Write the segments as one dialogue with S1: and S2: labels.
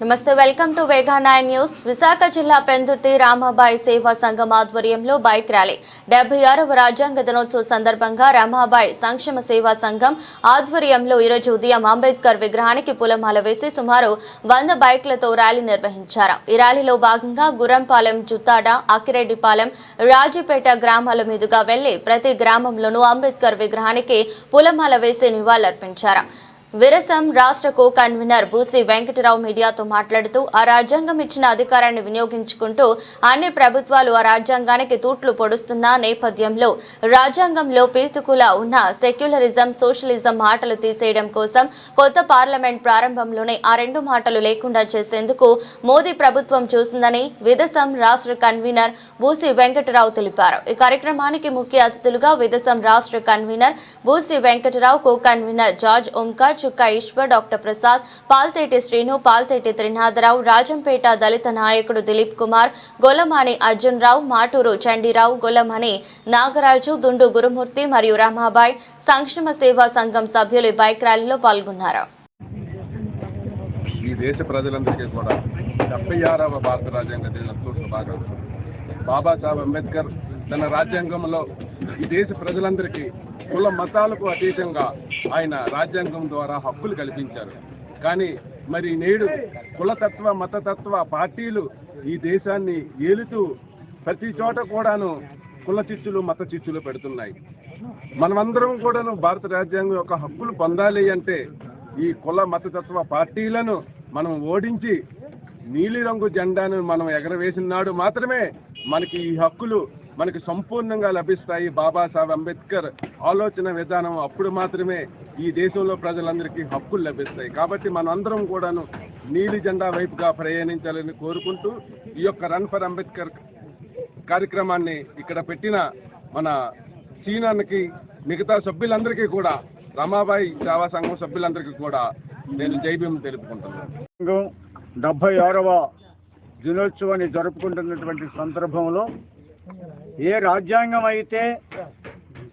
S1: నమస్తే welcome to Vega nine news. Visakha జిల్లా పెందుర్తి రామాబాయి సేవా సంఘం ఆధ్వర్యంలో బైక్ ర్యాలీ. డెబ్బై ఆరవ రాజ్యాంగ దినోత్సవ సందర్భంగా రామాబాయి సంక్షేమ సేవా సంఘం ఆధ్వర్యంలో ఈరోజు ఉదయం అంబేద్కర్ విగ్రహానికి పూలమాల వేసి సుమారు వంద బైక్లతో ర్యాలీ నిర్వహించారు. ఈ ర్యాలీలో భాగంగా గురంపాలెం జుత్తాడ అక్కిరెడ్డిపాలెం రాజీపేట గ్రామాల మీదుగా వెళ్ళి ప్రతి గ్రామంలోనూ అంబేద్కర్ విగ్రహానికి పూలమాల వేసి నివాళులర్పించారు. విరసం రాష్ట్ర కో కన్వీనర్ బూసి వెంకటరావు మీడియాతో మాట్లాడుతూ ఆ రాజ్యాంగం ఇచ్చిన అధికారాన్ని వినియోగించుకుంటూ అన్ని ప్రభుత్వాలు ఆ రాజ్యాంగానికి తూట్లు పొడుస్తున్న నేపథ్యంలో రాజ్యాంగంలో పీతుకుల ఉన్న సెక్యులరిజం సోషలిజం మాటలు తీసేయడం కోసం కొత్త పార్లమెంట్ ప్రారంభంలోనే ఆ రెండు మాటలు లేకుండా చేసేందుకు మోదీ ప్రభుత్వం చూసిందని విదసం రాష్ట్ర కన్వీనర్ బూసి వెంకటరావు తెలిపారు. ఈ కార్యక్రమానికి ముఖ్య అతిథులుగా విదసం రాష్ట్ర convener Boosi Venkatarao co convener George Omkar Chukka Eshwar doctor Prasad Palteti Srinu Palteti Trinatharao Rajampet దళిత నాయకుడు దిలీప్ కుమార్ గొల్లమాని అర్జున్ రావు మాటూరు చండీరావు గొల్లమణి నాగరాజు దుండు గురుమూర్తి మరియు రమాబాయ్ సంక్షేమ సేవా సంఘం సభ్యులు బైక్ ర్యాలీలో పాల్గొన్నారు.
S2: ఈ దేశ ప్రజలందరికీ కూడా డెబ్బై ఆరవ భారత రాజ్యాంగ దినోత్సవ శుభాకాంక్షలు. బాబాసాహెబ్ అంబేద్కర్ తన రాజ్యాంగంలో ఈ దేశ ప్రజలందరికీ కుల మతాలకు అతీతంగా ఆయన రాజ్యాంగం ద్వారా హక్కులు కల్పించారు. కానీ మరి నేడు కులతత్వ మతతత్వ పార్టీలు ఈ దేశాన్ని ఏలుతూ ప్రతి చోట కూడాను కుల చిచ్చులు మత చిచ్చులు పెడుతున్నాయి. మనమందరం కూడాను భారత రాజ్యాంగం యొక్క హక్కులు పొందాలి అంటే ఈ కుల మతతత్వ పార్టీలను మనం ఓడించి నీలిరంగు జెండాను మనం ఎగరవేసిన నాడు మాత్రమే మనకి ఈ హక్కులు మనకి సంపూర్ణంగా లభిస్తాయి బాబాసాహెబ్ అంబేద్కర్ ఆలోచన విధానం. అప్పుడు మాత్రమే ఈ దేశంలో ప్రజలందరికీ హక్కులు లభిస్తాయి. కాబట్టి మనం అందరం కూడాను నీలి జెండా వైపుగా ప్రయాణించాలని కోరుకుంటూ ఈ యొక్క రన్ ఫర్ అంబేద్కర్ కార్యక్రమాన్ని ఇక్కడ పెట్టిన మన సీనానికి మిగతా సభ్యులందరికీ కూడా రమాబాయి సేవా సంఘం సభ్యులందరికీ కూడా నేను జైభీం తెలుపుకుంటున్నాను.
S3: డెబ్బై ఆరవ దినోత్సవాన్ని జరుపుకుంటున్నటువంటి సందర్భంలో ఏ రాజ్యాంగం అయితే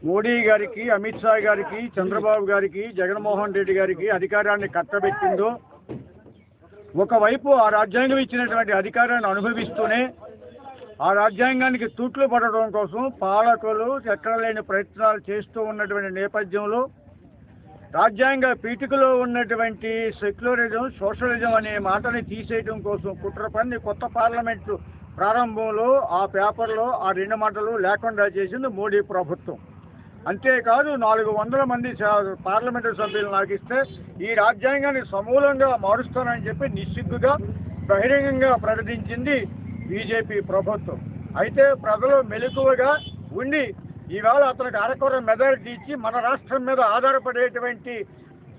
S3: మోడీ గారికి అమిత్ షా గారికి చంద్రబాబు గారికి జగన్మోహన్ రెడ్డి గారికి అధికారాన్ని కట్టబెట్టిందో ఒకవైపు ఆ రాజ్యాంగం ఇచ్చినటువంటి అధికారాన్ని అనుభవిస్తూనే ఆ రాజ్యాంగానికి తూట్లు పడడం కోసం పాలకులు చక్కరలేని ప్రయత్నాలు చేస్తూ ఉన్నటువంటి నేపథ్యంలో రాజ్యాంగ పీఠికలో ఉన్నటువంటి సెక్యులరిజం సోషలిజం అనే మాటని తీసేయడం కోసం కుట్ర పని కొత్త పార్లమెంటు ప్రారంభంలో ఆ పేపర్లో ఆ రెండు మాటలు లేకుండా చేసింది మోడీ ప్రభుత్వం. అంతేకాదు నాలుగు వందల మంది పార్లమెంటరీ పార్లమెంటు సభ్యులు నాకు ఇస్తే ఈ రాజ్యాంగాన్ని సమూలంగా మారుస్తానని చెప్పి నిస్సిగ్గుగా బహిరంగంగా ప్రకటించింది బీజేపీ ప్రభుత్వం. అయితే ప్రజలు మెలకువగా ఉండి ఈవేళ అతనికి అరకొర మెజారిటీ ఇచ్చి మన రాష్ట్రం మీద ఆధారపడేటువంటి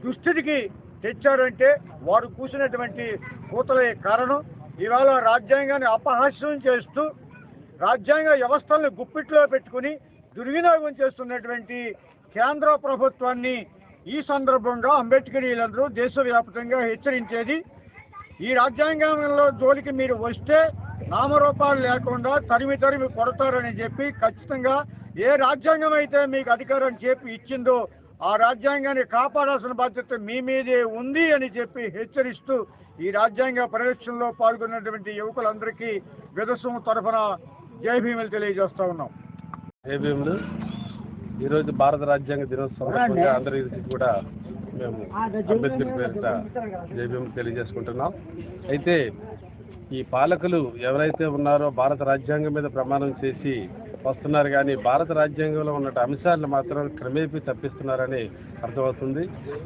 S3: దుస్థితికి తెచ్చారంటే వారు కూసినటువంటి కూతలే కారణం. ఇవాళ రాజ్యాంగాన్ని అపహాస్యం చేస్తూ రాజ్యాంగ వ్యవస్థలను గుప్పిట్లో పెట్టుకుని దుర్వినియోగం చేస్తున్నటువంటి కేంద్ర ప్రభుత్వాన్ని ఈ సందర్భంగా అంబేద్కరీలందరూ దేశవ్యాప్తంగా హెచ్చరించేది ఈ రాజ్యాంగంలో జోలికి మీరు వస్తే నామరూపాలు లేకుండా తరిమి తరిమి కొడతారని చెప్పి ఖచ్చితంగా ఏ రాజ్యాంగం అయితే మీకు అధికారం చెప్పి ఇచ్చిందో ఆ రాజ్యాంగాన్ని కాపాడాల్సిన బాధ్యత మీ మీదే ఉంది అని చెప్పి హెచ్చరిస్తూ ఈ రాజ్యాంగ పరిరక్షణలో పాల్గొన్నటువంటి యువకులందరికీ విదసం తరఫున జై భీములు తెలియజేస్తా ఉన్నాం.
S2: జైభీములు ఈరోజు భారత రాజ్యాంగ దినోత్సవం అందరికీ కూడా మేము అంబేద్కర్ పేరిట జైభీం తెలియజేసుకుంటున్నాం. అయితే ఈ పాలకులు ఎవరైతే ఉన్నారో భారత రాజ్యాంగం మీద ప్రమాణం చేసి వస్తున్నారు కానీ భారత రాజ్యాంగంలో ఉన్న అంశాలను మాత్రం క్రమేపీ తప్పిస్తున్నారని అర్థమవుతుంది.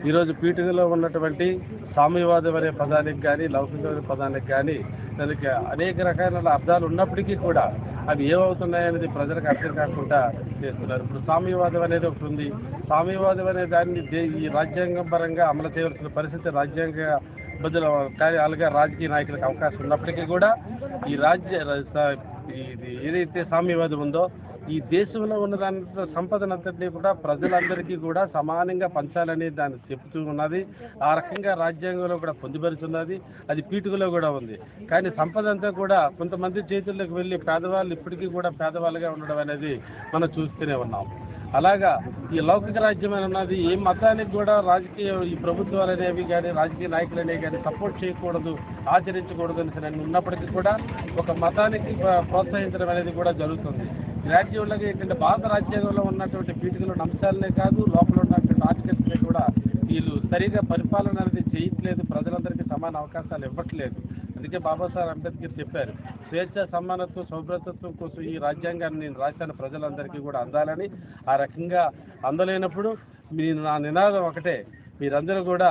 S2: ఈరోజు పీఠికలో ఉన్నటువంటి సామ్యవాదం అనే పదానికి కానీ లౌకిక పదానికి కానీ దానికి అనేక రకాల అర్థాలు ఉన్నప్పటికీ కూడా అవి ఏమవుతున్నాయనేది ప్రజలకు అర్థం కాకుండా చేస్తున్నారు. ఇప్పుడు సామ్యవాదం అనేది ఒకటి ఉంది. సామ్యవాదం అనే దాన్ని ఈ రాజ్యాంగం పరంగా అమలు చేయవలసిన పరిస్థితి రాజ్యాంగ బదులు కార్యాలుగా రాజకీయ నాయకులకు అవకాశం ఉన్నప్పటికీ కూడా ఈ రాజ్య ఇది ఏదైతే సామ్యవాదం ఉందో ఈ దేశంలో ఉన్న దాని సంపదనంతటినీ కూడా ప్రజలందరికీ కూడా సమానంగా పంచాలని దాన్ని చెప్తూ ఉన్నది. ఆ రకంగా రాజ్యాంగంలో కూడా పొందుపరుచున్నది అది పీటుకలో కూడా ఉంది. కానీ సంపద అంతా కూడా కొంతమంది చేతుల్లోకి వెళ్ళి పేదవాళ్ళు ఇప్పటికీ కూడా పేదవాళ్ళుగా ఉండడం అనేది మనం చూస్తూనే ఉన్నాం. అలాగా ఈ లౌకిక రాజ్యం అన్నది ఏ మతానికి కూడా రాజకీయ ఈ ప్రభుత్వాలు అనేవి కానీ రాజకీయ నాయకులు అనేవి కానీ సపోర్ట్ చేయకూడదు ఆచరించకూడదు అని ఉన్నప్పటికీ కూడా ఒక మతానికి ప్రోత్సహించడం అనేది కూడా జరుగుతుంది. రాజ్యంలో ఏంటంటే భారత రాజ్యాంగంలో ఉన్నటువంటి పీఠికలు అంశాలనే కాదు లోపల ఉన్నటువంటి ఆర్టికల్స్ కూడా వీళ్ళు సరిగా పరిపాలన అనేది చేయట్లేదు ప్రజలందరికీ సమాన అవకాశాలు ఇవ్వట్లేదు. అందుకే బాబాసాహెబ్ అంబేద్కర్ చెప్పారు స్వేచ్ఛ సమానత్వం సౌభ్రతత్వం కోసం ఈ రాజ్యాంగాన్ని నేను రాశాను ప్రజలందరికీ కూడా అందాలని. ఆ రకంగా అందలేనప్పుడు మీ నా నినాదం ఒకటే మీరందరూ కూడా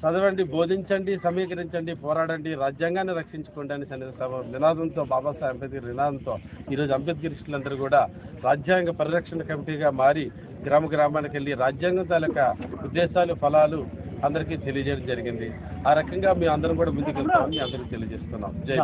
S2: చదవండి బోధించండి సమీకరించండి పోరాడండి రాజ్యాంగాన్ని రక్షించుకోండి అని సన్ని- సమ- నినాదంతో బాబాసాహెబ్ అంబేద్కర్ నినాదంతో ఈరోజు అంబేద్కరిస్టులందరూ కూడా రాజ్యాంగ పరిరక్షణ కమిటీగా మారి గ్రామ గ్రామానికి వెళ్ళి రాజ్యాంగం తాలూకా ఉద్దేశాలు ఫలాలు అందరికీ తెలియజేయడం జరిగింది. ఆ రకంగా మేము అందరం కూడా ముందుకు వెళ్తామని అందరికీ తెలియజేస్తున్నాం. జై